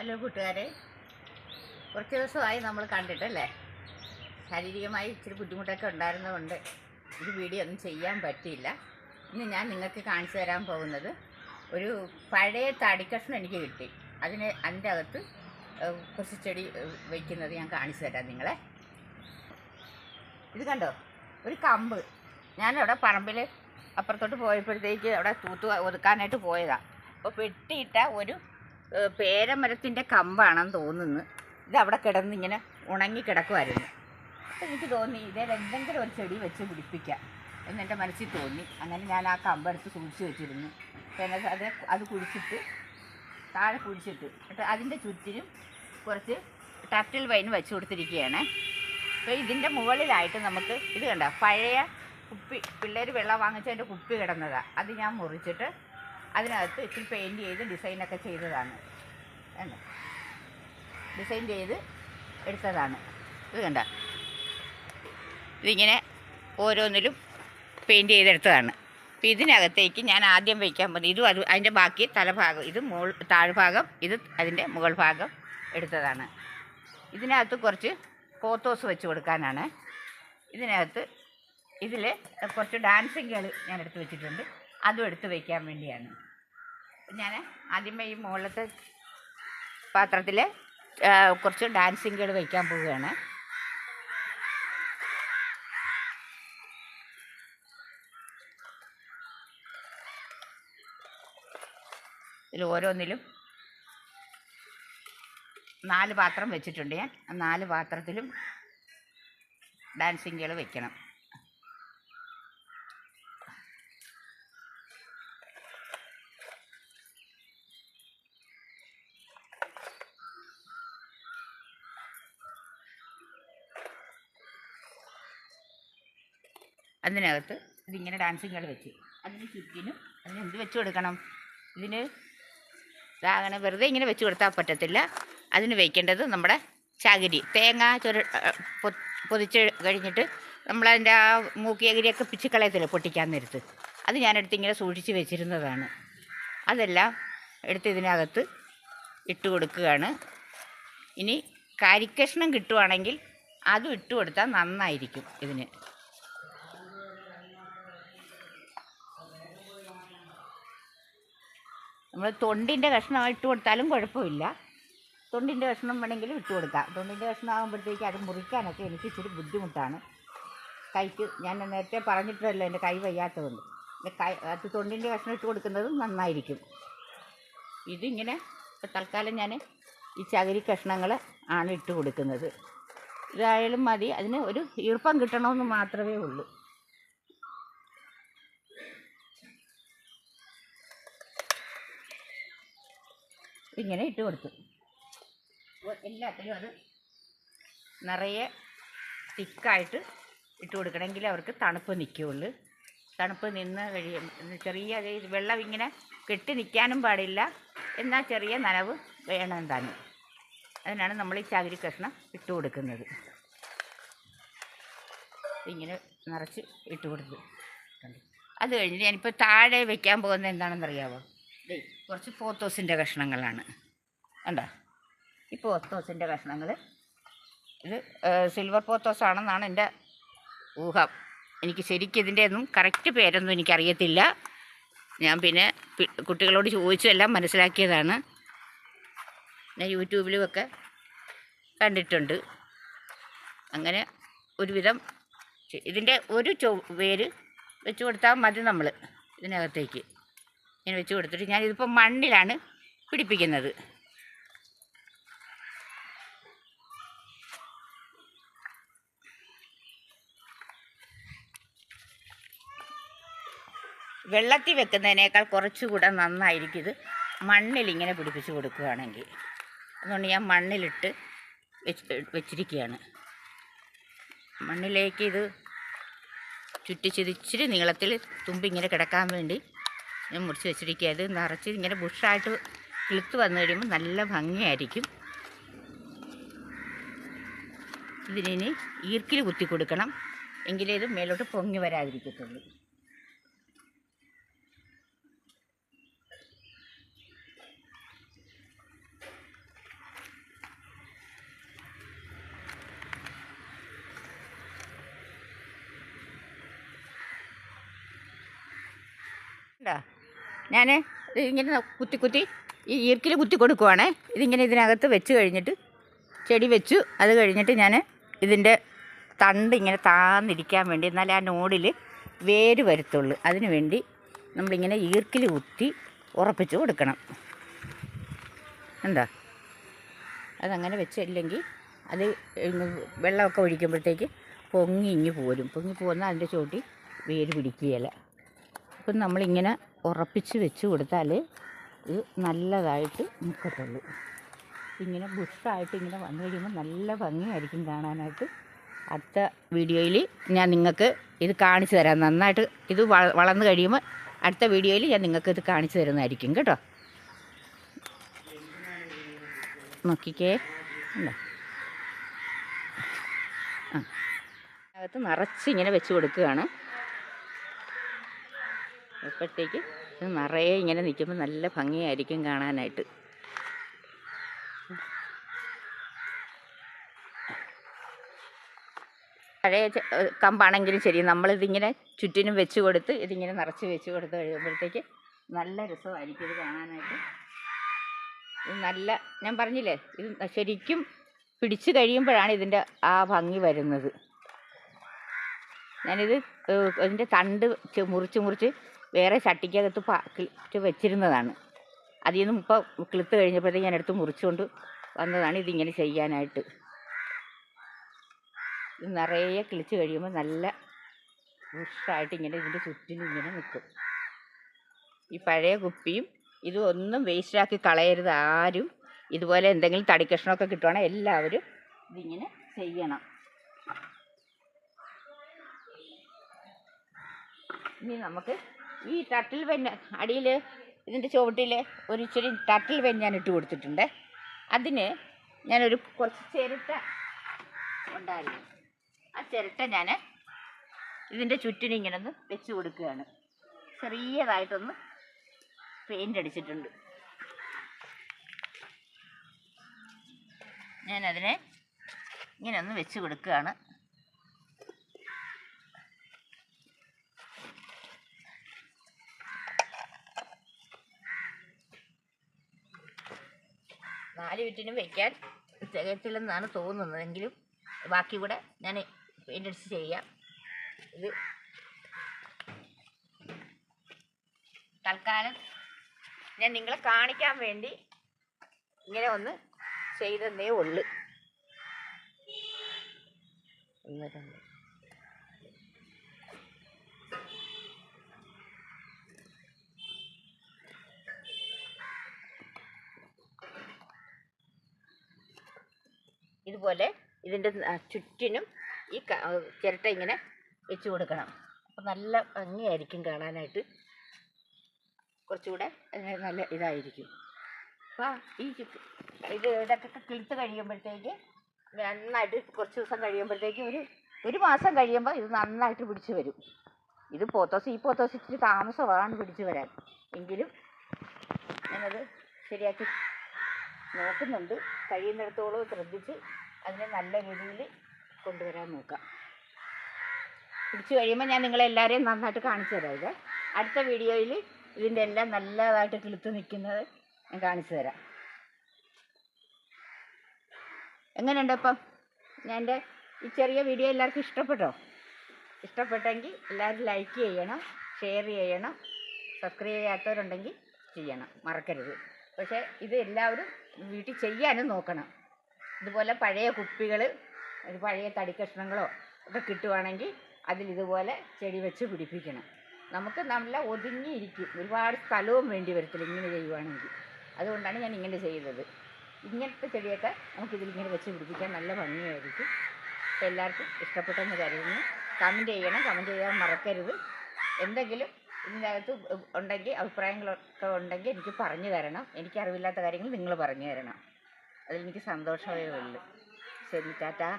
Hello കൂട്ടുകാരെ. കുറച്ച് ദിവസമായി നമ്മൾ കണ്ടിട്ടല്ലേ? ശാരീരികമായി ഇച്ചിരി ബുദ്ധിമുട്ടൊക്കെ ഉണ്ടായിരുന്നതുകൊണ്ട് ഒരു വീഡിയോ ഒന്നും ചെയ്യാൻ പറ്റിയില്ല. ഇന്ന് ഞാൻ നിങ്ങൾക്ക് കാണിച്ചു തരാൻ പോകുന്നത് ഒരു പഴയ തടിക്കഷ്ണം എനിക്ക് കിട്ടി. അതിന് അതിന്റെ അകത്ത് കുറച്ച് ചെടി വയ്ക്കുന്നത് ഞാൻ കാണിച്ചു തരാം നിങ്ങളെ. ഇത് കണ്ടോ? ഒരു കമ്പ്. ഞാനവിടെ പറമ്പിൽ അപ്പുറത്തോട്ട് പോയപ്പോഴത്തേക്ക് അവിടെ തൂത്ത് ഒതുക്കാനായിട്ട് പോയതാണ് അപ്പോൾ വെട്ടിയിട്ട ഒരു പേരമരത്തിന്റെ കമ്പാണെന്ന് തോന്നുന്നു. ഇത് അവിടെ കിടന്ന് ഇങ്ങനെ ഉണങ്ങി കിടക്കുമായിരുന്നു അപ്പോൾ എനിക്ക് തോന്നി ഇതേ എന്തെങ്കിലും ഒരു ചെടി വെച്ച് പിടിപ്പിക്കാം എന്നെന്റെ മനസ്സിൽ തോന്നി. അങ്ങനെ ഞാൻ ആ കമ്പെടുത്ത് സൂക്ഷിച്ച് വെച്ചിരുന്നു. പിന്നെ അത് അത് കുഴിച്ചിട്ട് താഴെ കുഴിച്ചിട്ട് എന്നിട്ട് അതിന്റെ ചുറ്റിനും കുറച്ച് ടർട്ടിൽ വൈൻ വെച്ച് കൊടുത്തിരിക്കുകയാണ്. അപ്പോൾ ഇതിന്റെ മുകളിലായിട്ട് നമുക്ക് ഇത് കണ്ട? പഴയ കുപ്പി പിള്ളേർ വെള്ളം വാങ്ങിച്ചതിന്റെ കുപ്പി കിടന്നതാണ് അത് ഞാൻ മുറിച്ചിട്ട് അതിനകത്ത് ഇച്ചിരി പെയിന്റ് ചെയ്ത് ഡിസൈനൊക്കെ ചെയ്തതാണ്. കണ്ടോ? ഡിസൈൻ ചെയ്ത് എടുത്തതാണ്. ഇത് കണ്ട? ഇതിങ്ങനെ ഓരോന്നിലും പെയിന്റ് ചെയ്തെടുത്തതാണ്. അപ്പോൾ ഇതിനകത്തേക്ക് ഞാൻ ആദ്യം വയ്ക്കാൻ പോകുന്നത് ഇതും അത് അതിന്റെ ബാക്കി തലഭാഗം ഇത് മുകൾ താഴ്ഭാഗം ഇത് അതിന്റെ മുകൾ ഭാഗം എടുത്തതാണ്. ഇതിനകത്ത് കുറച്ച് പോത്തോസ് വെച്ച് കൊടുക്കാനാണ്. ഇതിനകത്ത് ഇതിൽ കുറച്ച് ഡാൻസിങ് കളി ഞാൻ എടുത്ത് വെച്ചിട്ടുണ്ട്. അതും എടുത്ത് വയ്ക്കാൻ വേണ്ടിയാണ്. ഞാൻ ആദ്യമേ ഈ മുകളിലത്തെ പാത്രത്തിൽ കുറച്ച് ഡാൻസിങ് കളി വയ്ക്കാൻ പോവുകയാണ്. ഇതിൽ ഓരോന്നിലും നാല് പാത്രം വെച്ചിട്ടുണ്ട് ഞാൻ. നാല് പാത്രത്തിലും ഡാൻസിങ്ങുകൾ വെക്കണം. അതിനകത്ത് ഇതിങ്ങനെ ഡാൻസിങ്ങുകൾ വെച്ച്. അതിന് ചുറ്റിനും അതിന് എന്ത് വെച്ച് കൊടുക്കണം? ഇതിന് ഇതാകണം വെറുതെ ഇങ്ങനെ വെച്ച് കൊടുത്താൽ പറ്റത്തില്ല. അതിന് വയ്ക്കേണ്ടത് നമ്മുടെ ചകിരി. തേങ്ങ ചുര പൊതിച്ച് കഴിഞ്ഞിട്ട് നമ്മളതിന്റെ ആ മൂക്കിയകിരിയൊക്കെ പിച്ചിക്കളയത്തില്ല പൊട്ടിക്കാൻ നേരത്ത്. അത് ഞാനെടുത്ത് ഇങ്ങനെ സൂക്ഷിച്ച് വെച്ചിരുന്നതാണ്. അതെല്ലാം എടുത്ത് ഇതിനകത്ത് ഇട്ട് കൊടുക്കുകയാണ്. ഇനി കരിക്കഷ്ണം കിട്ടുവാണെങ്കിൽ അതും ഇട്ട് കൊടുത്താൽ നന്നായിരിക്കും ഇതിന്. നമ്മൾ തൊണ്ടിന്റെ കഷ്ണം ഇട്ട് കൊടുത്താലും കുഴപ്പമില്ല. തൊണ്ടിന്റെ കഷ്ണം വേണമെങ്കിലും ഇട്ട് കൊടുക്കാം. തൊണ്ടിന്റെ കഷ്ണം ആകുമ്പോഴത്തേക്ക് അത് മുറിക്കാനൊക്കെ എനിക്ക് ഇച്ചിരി ബുദ്ധിമുട്ടാണ്. കൈക്ക് ഞാൻ നേരത്തെ പറഞ്ഞിട്ടല്ലോ എന്റെ കൈ വയ്യാത്തതുകൊണ്ട്. എന്റെ കൈ അത് തൊണ്ടിന്റെ കഷ്ണം ഇട്ട് കൊടുക്കുന്നത് നന്നായിരിക്കും. ഇതിങ്ങനെ തൽക്കാലം ഞാൻ ഈ ചകിരി കഷ്ണങ്ങൾ ആണ് ഇട്ട് കൊടുക്കുന്നത്. ഇതായാലും മതി. അതിന് ഒരു ഈർപ്പം കിട്ടണമെന്ന് മാത്രമേ ഉള്ളൂ. ഇങ്ങനെ ഇട്ട് കൊടുത്തു. എല്ലാത്തിനും അത് നിറയെ തിക്കായിട്ട് ഇട്ട് കൊടുക്കണമെങ്കിൽ അവർക്ക് തണുപ്പ് നിൽക്കുകയുള്ളൂ. തണുപ്പ് നിന്ന് കഴിയും ചെറിയ വെള്ളം ഇങ്ങനെ കെട്ടി നിൽക്കാനും പാടില്ല. എന്നാൽ ചെറിയ നനവ് വേണം താനും. അതിനാണ് നമ്മൾ ഈ ചകിരി കഷ്ണം ഇട്ട് കൊടുക്കുന്നത്. ഇങ്ങനെ നിറച്ച് ഇട്ട് കൊടുത്തു? അത് കഴിഞ്ഞ് ഞാനിപ്പോൾ താഴെ വെക്കാൻ പോകുന്നത് എന്താണെന്നറിയാമോ കുറച്ച് പോത്തോസിന്റെ കഷ്ണങ്ങളാണ്. കണ്ടോ? ഈ പോത്തോസിന്റെ കഷ്ണങ്ങൾ ഇത് സിൽവർ പോത്തോസ് ആണെന്നാണ് എന്റെ ഊഹം. എനിക്ക് ശരിക്കും ഇതിന്റെ ഒന്നും കറക്റ്റ് പേരൊന്നും എനിക്കറിയത്തില്ല. ഞാൻ പിന്നെ കുട്ടികളോട് ചോദിച്ചെല്ലാം മനസ്സിലാക്കിയതാണ്. ഞാൻ യൂട്യൂബിലുമൊക്കെ കണ്ടിട്ടുണ്ട്. അങ്ങനെ ഒരുവിധം ഇതിന്റെ ഒരു ചൊ വേര് വെച്ച് കൊടുത്താൽ മതി നമ്മൾ ഇതിനകത്തേക്ക്. ഇങ്ങനെ വെച്ച് കൊടുത്തിട്ട് ഞാൻ ഇതിപ്പോൾ മണ്ണിലാണ് പിടിപ്പിക്കുന്നത്. വെള്ളത്തിൽ വെക്കുന്നതിനേക്കാൾ കുറച്ചുകൂടെ നന്നായിരിക്കും ഇത്. മണ്ണിലിങ്ങനെ പിടിപ്പിച്ച് കൊടുക്കുകയാണെങ്കിൽ അതുകൊണ്ട് ഞാൻ മണ്ണിലിട്ട് വെച്ച് വെച്ചിരിക്കുകയാണ്. മണ്ണിലേക്ക് ഇത് ചുറ്റിച്ചിരിച്ചിരി നീളത്തിൽ തുമ്പി ഇങ്ങനെ കിടക്കാൻ വേണ്ടി ഞാൻ മുറിച്ച് വെച്ചിരിക്കുക. ഇത് നിറച്ച് ഇങ്ങനെ ബുഷായിട്ട് കിളുത്ത് വന്നു കഴിയുമ്പോൾ നല്ല ഭംഗിയായിരിക്കും. ഇതിനി ഈർക്കിൽ കുത്തി കൊടുക്കണം. എങ്കിലേ ഇത് മേലോട്ട് പൊങ്ങി വരാതിരിക്കത്തുള്ളൂ. ഞാൻ ഇങ്ങനെ കുത്തി കുത്തി ഈ ഈർക്കിൽ കുത്തി കൊടുക്കുവാണേ. ഇതിങ്ങനെ ഇതിനകത്ത് വെച്ച് കഴിഞ്ഞിട്ട് ചെടി വെച്ചു. അത് കഴിഞ്ഞിട്ട് ഞാൻ ഇതിന്റെ തണ്ട് ഇങ്ങനെ താന്നിരിക്കാൻ വേണ്ടി എന്നാലേ ആ നോടിൽ വേര് വരുത്തുള്ളൂ. അതിന് വേണ്ടി നമ്മളിങ്ങനെ ഈർക്കിൽ കുത്തി ഉറപ്പിച്ച് കൊടുക്കണം. എന്താ അതങ്ങനെ വെച്ചില്ലെങ്കിൽ അത് വെള്ളമൊക്കെ ഒഴിക്കുമ്പോഴത്തേക്ക് പൊങ്ങി ഇങ്ങി പോരും. പൊങ്ങി പോകുന്ന അതിന്റെ ചോട്ടി വേര് പിടിക്കുകയില്ല. അപ്പം നമ്മളിങ്ങനെ ഉറപ്പിച്ച് വെച്ച് കൊടുത്താൽ ഇത് നല്ലതായിട്ട് നിൽക്കത്തുള്ളൂ ഇങ്ങനെ ബുഷായിട്ട് ഇങ്ങനെ വന്നു കഴിയുമ്പോൾ നല്ല ഭംഗിയായിരിക്കും കാണാനായിട്ട്. അടുത്ത വീഡിയോയിൽ ഞാൻ നിങ്ങൾക്ക് ഇത് കാണിച്ചു തരാം. നന്നായിട്ട് ഇത് വള- വളർന്നു കഴിയുമ്പോൾ അടുത്ത വീഡിയോയിൽ ഞാൻ നിങ്ങൾക്ക് ഇത് കാണിച്ചു തരുന്നതായിരിക്കും കേട്ടോ. നോക്കിക്കേ. ഉണ്ടോ ആ. അകത്ത് നിറച്ച് ഇങ്ങനെ വെച്ച് കൊടുക്കുകയാണ്. അപ്പോഴത്തേക്ക് ഇത് നിറയെ ഇങ്ങനെ നിൽക്കുമ്പോൾ നല്ല ഭംഗിയായിരിക്കും കാണാനായിട്ട്. പഴയ കമ്പാണെങ്കിലും ശരി നമ്മളിതിങ്ങനെ ചുറ്റിനും വെച്ച് കൊടുത്ത് ഇതിങ്ങനെ നിറച്ച് വെച്ച് കൊടുത്ത് കഴിയുമ്പോഴത്തേക്ക് നല്ല രസമായിരിക്കും ഇത് കാണാനായിട്ട്. ഇത് നല്ല ഞാൻ പറഞ്ഞില്ലേ ഇത് ശരിക്കും പിടിച്ച് കഴിയുമ്പോഴാണ് ഇതിന്റെ ആ ഭംഗി വരുന്നത്. ഞാനിത് ഇതിന്റെ തണ്ട് മുറിച്ച് മുറിച്ച് വേറെ ചട്ടിക്കകത്ത് കിളിച്ച് വെച്ചിരുന്നതാണ്. അതിൽ നിന്നും ഇപ്പോൾ കിളുത്ത് കഴിഞ്ഞപ്പോഴത്തേക്ക് ഞാൻ എടുത്ത് മുറിച്ചുകൊണ്ട് വന്നതാണ് ഇതിങ്ങനെ ചെയ്യാനായിട്ട്. നിറയെ കിളിച്ച് കഴിയുമ്പോൾ നല്ല ബുഷായിട്ട് ഇങ്ങനെ ഇതിന്റെ ചുറ്റിനും ഇങ്ങനെ നിൽക്കും. ഈ പഴയ കുപ്പിയും ഇതും ഒന്നും വേസ്റ്റാക്കി കളയരുത്. ആരും ഇതുപോലെ എന്തെങ്കിലും തടിക്കഷ്ണമൊക്കെ കിട്ടുവാണെങ്കിൽ എല്ലാവരും ഇതിങ്ങനെ ചെയ്യണം. ഇനി നമുക്ക് ഈ ടട്ടിൽ പെൻ അടിയിൽ ഇതിന്റെ ചുവട്ടിൽ ഒരു ഇച്ചിരി ടട്ടിൽ പെൻ ഞാൻ ഇട്ട് കൊടുത്തിട്ടുണ്ട്. അതിന് ഞാനൊരു കുറച്ച് ചിരട്ട ഉണ്ടായിരുന്നു. ആ ചിരട്ട ഞാൻ ഇതിന്റെ ചുറ്റിനും ഇങ്ങനെ ഒന്ന് വെച്ച് കൊടുക്കുകയാണ്. ചെറിയതായിട്ടൊന്ന് പെയിന്റ് അടിച്ചിട്ടുണ്ട്. ഞാനതിനെ ഇങ്ങനെ ഒന്ന് വെച്ച് കൊടുക്കുകയാണ്. നാല് വിറ്റിനും വയ്ക്കാൻ തികച്ചില്ലെന്നാണ് തോന്നുന്നത്. എങ്കിലും ബാക്കി കൂടെ ഞാൻ പെയിന്റ് അടിച്ച് ചെയ്യാം. ഇത് തൽക്കാലം ഞാൻ നിങ്ങളെ കാണിക്കാൻ വേണ്ടി ഇങ്ങനെ ഒന്ന് ചെയ്തെന്നേ ഉള്ളു. ഒന്ന് ഇതുപോലെ ഇതിന്റെ ചുറ്റിനും ഈ ചിരട്ട ഇങ്ങനെ വെച്ച് കൊടുക്കണം. അപ്പം നല്ല ഭംഗിയായിരിക്കും കാണാനായിട്ട്. കുറച്ചുകൂടെ നല്ല ഇതായിരിക്കും. അപ്പോൾ ഈ ഇത് ഇതൊക്കെ കിളുത്ത് കഴിയുമ്പോഴത്തേക്ക് നന്നായിട്ട് കുറച്ച് ദിവസം കഴിയുമ്പോഴത്തേക്ക് ഒരു ഒരു മാസം കഴിയുമ്പോൾ ഇത് നന്നായിട്ട് പിടിച്ച് വരും. ഇത് പോത്തോസ് ഈ പോത്തോസ് ഇച്ചിരി താമസമാണ് പിടിച്ച് വരാൻ. എങ്കിലും ഞാനത് ശരിയാക്കി നോക്കുന്നുണ്ട്. കഴിയുന്നിടത്തോളം ശ്രദ്ധിച്ച് അതിനെ നല്ല രീതിയിൽ കൊണ്ടുവരാൻ നോക്കാം. പിടിച്ചു കഴിയുമ്പോൾ ഞാൻ നിങ്ങളെല്ലാവരെയും നന്നായിട്ട് കാണിച്ചു തരാം ഇത്. അടുത്ത വീഡിയോയിൽ ഇതിന്റെ എല്ലാം നല്ലതായിട്ട് കിളുത്ത് നിൽക്കുന്നത് ഞാൻ കാണിച്ചു തരാം. എങ്ങനെയുണ്ട് ഇപ്പം ഞാൻ എന്റെ ഈ ചെറിയ വീഡിയോ എല്ലാവർക്കും ഇഷ്ടപ്പെട്ടോ? ഇഷ്ടപ്പെട്ടെങ്കിൽ എല്ലാവരും ലൈക്ക് ചെയ്യണം ഷെയർ ചെയ്യണം സബ്സ്ക്രൈബ് ചെയ്യാത്തവരുണ്ടെങ്കിൽ ചെയ്യണം. മറക്കരുത്. പക്ഷേ ഇത് എല്ലാവരും വീട്ടിൽ ചെയ്യാനും നോക്കണം. ഇതുപോലെ പഴയ കുപ്പികൾ ഒരു പഴയ തടിക്കഷ്ണങ്ങളോ ഒക്കെ കിട്ടുവാണെങ്കിൽ അതിൽ ഇതുപോലെ ചെടി വെച്ച് പിടിപ്പിക്കണം. നമുക്ക് നല്ല ഒതുങ്ങിയിരിക്കും. ഒരുപാട് സ്ഥലവും വേണ്ടി വരത്തില്ല ഇങ്ങനെ ചെയ്യുവാണെങ്കിൽ. അതുകൊണ്ടാണ് ഞാൻ ഇങ്ങനെ ചെയ്തത്. ഇങ്ങനത്തെ ചെടിയൊക്കെ നമുക്ക് ഇതിലിങ്ങനെ വെച്ച് പിടിപ്പിക്കാൻ നല്ല ഭംഗിയായിരിക്കും. എല്ലാവർക്കും ഇഷ്ടപ്പെട്ടെന്ന് കരുതുന്നു. കമന്റ് ചെയ്യണം. കമന്റ് ചെയ്യാൻ മറക്കരുത്. എന്തെങ്കിലും ഇതിനകത്ത് ഉണ്ടെങ്കിൽ അഭിപ്രായങ്ങളൊക്കെ ഉണ്ടെങ്കിൽ എനിക്ക് പറഞ്ഞു തരണം. എനിക്ക് അറിവില്ലാത്ത കാര്യങ്ങൾ നിങ്ങൾ പറഞ്ഞു തരണം. അതിലെനിക്ക് സന്തോഷമേ ഉള്ളൂ. ശരി ടാറ്റാ.